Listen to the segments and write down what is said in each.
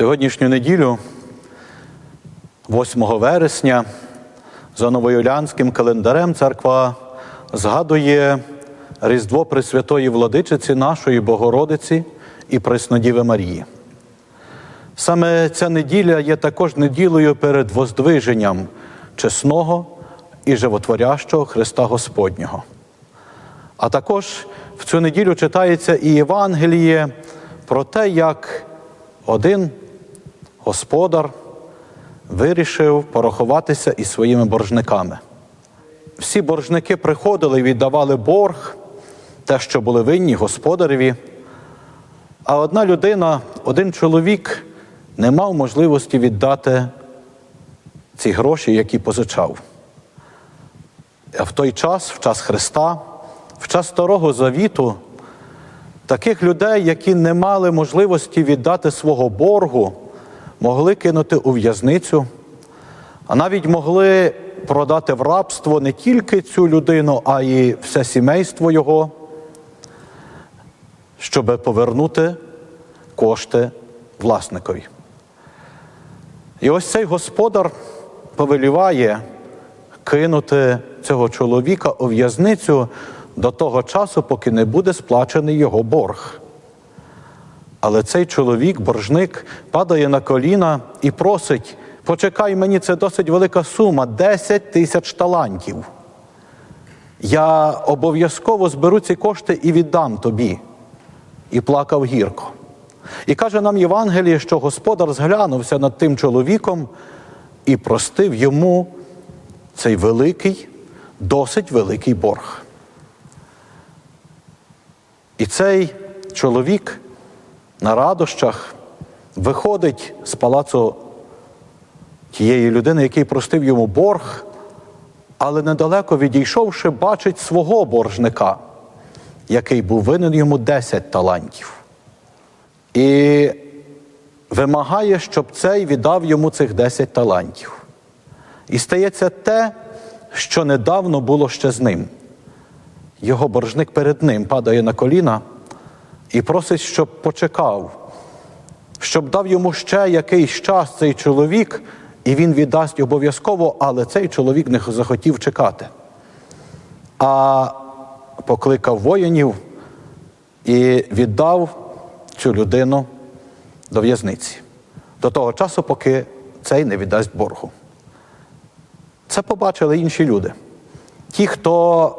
Сьогоднішню неділю, 8 вересня, за новоюлянським календарем церква згадує Різдво Пресвятої Владичиці нашої Богородиці і Преснодіви Марії. Саме ця неділя є також неділею перед воздвиженням чесного і животворящого Христа Господнього. А також в цю неділю читається і Євангеліє про те, як один господар вирішив порахуватися із своїми боржниками. Всі боржники приходили і віддавали борг, те, що були винні господареві. А одна людина, один чоловік не мав можливості віддати ці гроші, які позичав. А в той час, в час Христа, в час Старого Завіту, таких людей, які не мали можливості віддати свого боргу, могли кинути у в'язницю, а навіть могли продати в рабство не тільки цю людину, а й все сімейство його, щоб повернути кошти власникові. І ось цей господар повеліває кинути цього чоловіка у в'язницю до того часу, поки не буде сплачений його борг. Але цей чоловік, боржник, падає на коліна і просить: почекай мені, це досить велика сума 10 тисяч талантів. Я обов'язково зберу ці кошти і віддам тобі. І плакав гірко. І каже нам Євангеліє, що господар зглянувся над тим чоловіком і простив йому цей великий, досить великий борг. І цей чоловік на радощах виходить з палацу тієї людини, який простив йому борг, але недалеко відійшовши, бачить свого боржника, який був винен йому 10 талантів. І вимагає, щоб цей віддав йому цих 10 талантів. І стається те, що недавно було ще з ним. Його боржник перед ним падає на коліна і просить, щоб почекав, щоб дав йому ще якийсь час цей чоловік, і він віддасть обов'язково, але цей чоловік не захотів чекати. А покликав воїнів і віддав цю людину до в'язниці до того часу, поки цей не віддасть боргу. Це побачили інші люди. Ті, хто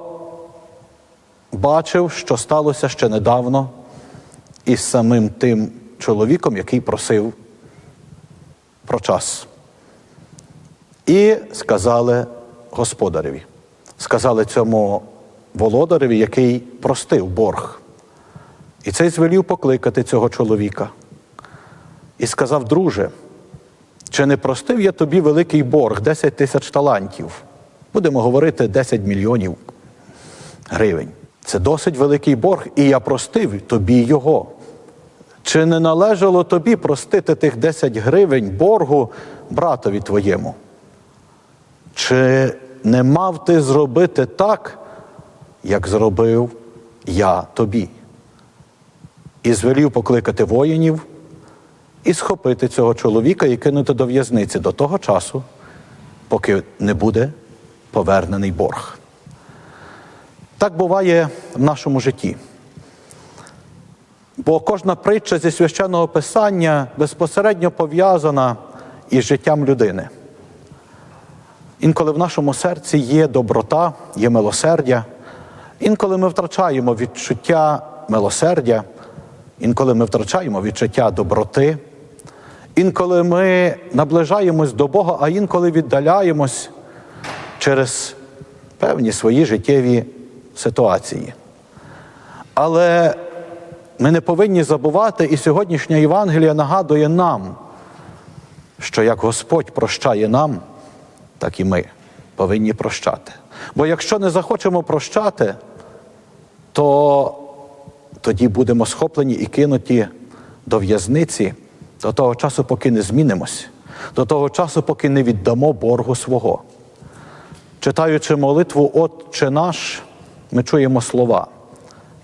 бачив, що сталося ще недавно із самим тим чоловіком, який просив про час. І сказали господареві, сказали цьому володареві, який простив борг. І цей звелів покликати цього чоловіка. І сказав, друже, чи не простив я тобі великий борг 10 тисяч талантів? Будемо говорити 10 мільйонів гривень. Це досить великий борг, і я простив тобі його. Чи не належало тобі простити тих 10 гривень боргу братові твоєму? Чи не мав ти зробити так, як зробив я тобі? І звелів покликати воїнів і схопити цього чоловіка і кинути до в'язниці до того часу, поки не буде повернений борг. Так буває в нашому житті. Бо кожна притча зі священного писання безпосередньо пов'язана із життям людини. Інколи в нашому серці є доброта, є милосердя, інколи ми втрачаємо відчуття милосердя, інколи ми втрачаємо відчуття доброти, інколи ми наближаємось до Бога, а інколи віддаляємось через певні свої життєві ситуації. Але ми не повинні забувати, і сьогоднішня Євангелія нагадує нам, що як Господь прощає нам, так і ми повинні прощати. Бо якщо не захочемо прощати, то тоді будемо схоплені і кинуті до в'язниці до того часу, поки не змінимось, до того часу, поки не віддамо боргу свого. Читаючи молитву Отче наш, ми чуємо слова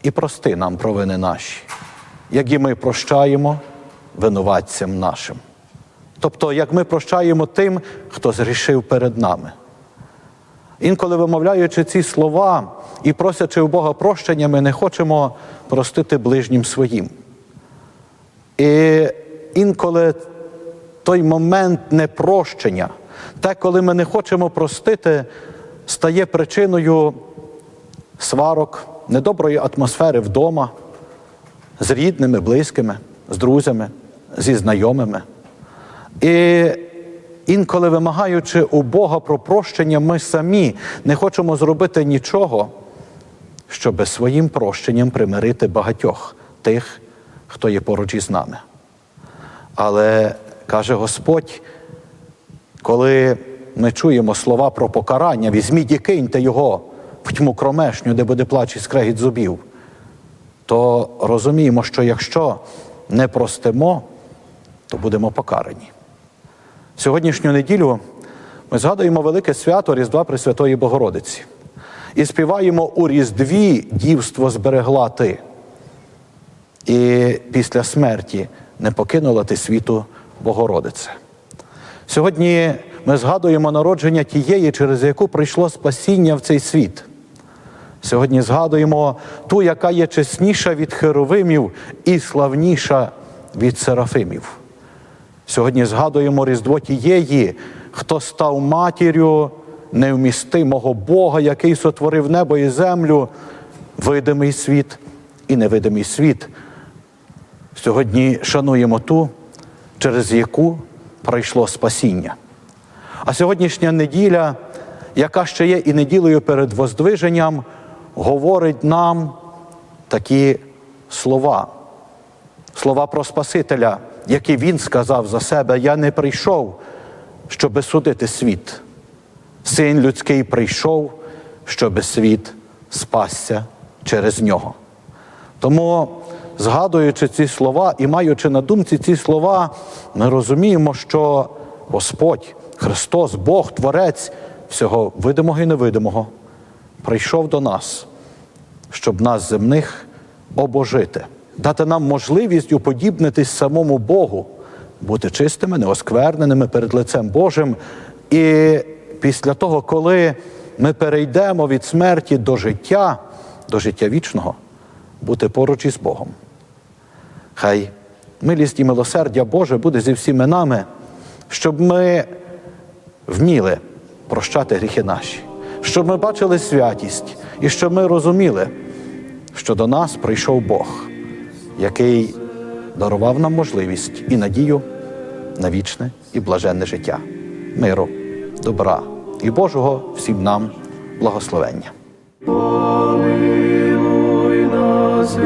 і прости нам провини наші, як і ми прощаємо винуватцям нашим. Тобто, як ми прощаємо тим, хто зрішив перед нами. Інколи вимовляючи ці слова і просячи у Бога прощення, ми не хочемо простити ближнім своїм. І інколи той момент непрощення, те, коли ми не хочемо простити, стає причиною сварок, недоброї атмосфери вдома, з рідними, близькими, з друзями, зі знайомими. І інколи вимагаючи у Бога про прощення, ми самі не хочемо зробити нічого, щоби своїм прощенням примирити багатьох тих, хто є поруч із нами. Але каже Господь, коли ми чуємо слова про покарання, візьміть і киньте його тьму кромешню, де буде плач і скрегіт зубів, то розуміємо, що якщо не простимо, то будемо покарані. Сьогоднішню неділю ми згадуємо велике свято Різдва Пресвятої Богородиці і співаємо у Різдві дівство зберегла ти. І після смерті не покинула ти світу Богородице. Сьогодні ми згадуємо народження тієї, через яку прийшло спасіння в цей світ. Сьогодні згадуємо ту, яка є чесніша від херовимів і славніша від серафимів. Сьогодні згадуємо Різдво тієї, хто став матір'ю невмістимого Бога, який сотворив небо і землю, видимий світ і невидимий світ. Сьогодні шануємо ту, через яку пройшло спасіння. А сьогоднішня неділя, яка ще є і неділею перед Воздвиженням, говорить нам такі слова, слова про Спасителя, які він сказав за себе: Я не прийшов, щоби судити світ. Син людський прийшов, щоби світ спасся через нього. Тому, згадуючи ці слова і маючи на думці ці слова, ми розуміємо, що Господь, Христос, Бог, Творець всього видимого і невидимого, прийшов до нас, щоб нас земних обожити, дати нам можливість уподібнитись самому Богу, бути чистими, неоскверненими перед лицем Божим. І після того, коли ми перейдемо від смерті до життя, до життя вічного, бути поруч із Богом. Хай милість і милосердя Боже буде зі всіми нами, щоб ми вміли прощати гріхи наші, щоб ми бачили святість і щоб ми розуміли, що до нас прийшов Бог, який дарував нам можливість і надію на вічне і блаженне життя, миру, добра і Божого всім нам благословення. Помилуй нас,